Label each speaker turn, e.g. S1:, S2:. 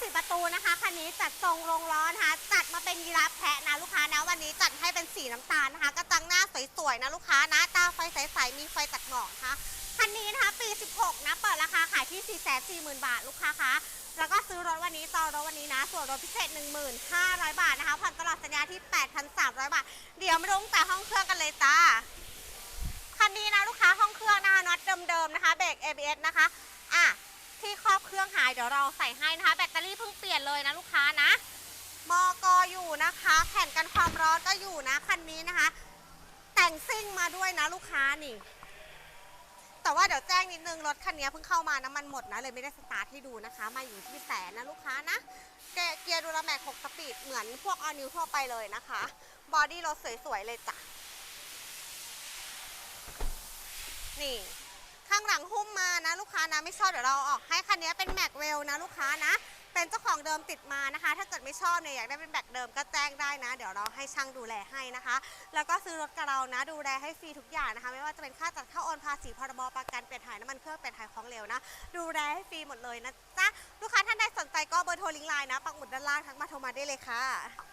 S1: สี่ประตูนะคะคันนี้จัดทรงลงล้อนะคะจัดมาเป็นยีราฟแพะนะลูกค้านะวันนี้จัดให้เป็นสีน้ำตาลนะคะกระจังหน้าสวยๆนะลูกค้านะตาไฟใสๆมีไฟตัดหมอกนะคะคันนี้นะคะปี 16 นะเปิดราคาขายที่ 440,000 บาทลูกค้าคะแล้วก็ซื้อรถวันนี้จองรถวันนี้นะ ส่วนรถพิเศษ 15,000 บาทนะคะผ่อนตลอดสัญญาที่ 8,300 บาท เดี๋ยวมาลงแต่ห้องเครื่องกันเลยจ้าคันนี้นะลูกค้าห้องเครื่องนะคะน็อตเดิมๆนะคะเบรก ABS นะคะ ที่ครอบเครื่องหายเดี๋ยวเราใส่ให้นะคะ แบตเตอรี่เพิ่งเปลี่ยนเลยนะลูกค้านะมอกออยู่นะคะ แผ่นกันความร้อนก็อยู่นะคันนี้นะคะ แต่งซิ่งมาด้วยนะลูกค้านี่ แต่ว่าเดี๋ยวแจ้งนิดนึงรถคันนี้เพิ่งเข้ามาน้ำมันหมดนะเลยไม่ได้สตาร์ทให้ดูนะคะ มาอยู่ที่แสนนะลูกค้านะเกียร์ดูลแม็ก6สปีดเหมือนพวกออนิวทั่วไปเลยนะคะ บอดี้รถสวยๆเลยจ้ะนี่ ข้างหลังหุ้มมานะลูกค้านะไม่ชอบเดี๋ยวเราอออกให้คันนี้เป็นแม็กเวลนะลูกค้านะ เป็นเจ้าของเดิมติดมานะคะ ถ้าเกิดไม่ชอบเนี่ยอยากได้เป็นแบกเดิมก็แจ้งได้นะ เดี๋ยวเราให้ช่างดูแลให้นะคะ แล้วก็ซื้อรถกับเรานะ ดูแลให้ฟรีทุกอย่างนะคะ ไม่ว่าจะเป็นค่าจัดค่าโอนภาษีพรบประกันเปลี่ยนถ่ายน้ำมันเครื่องเปลี่ยนถ่ายของเหลวนะ ดูแลให้ฟรีหมดเลยนะจ๊ะลูกค้าท่านใดสนใจก็เบอร์โทรลิงก์ไลน์นะปักหมุดด้านล่างทักมาโทรมาได้เลยค่ะ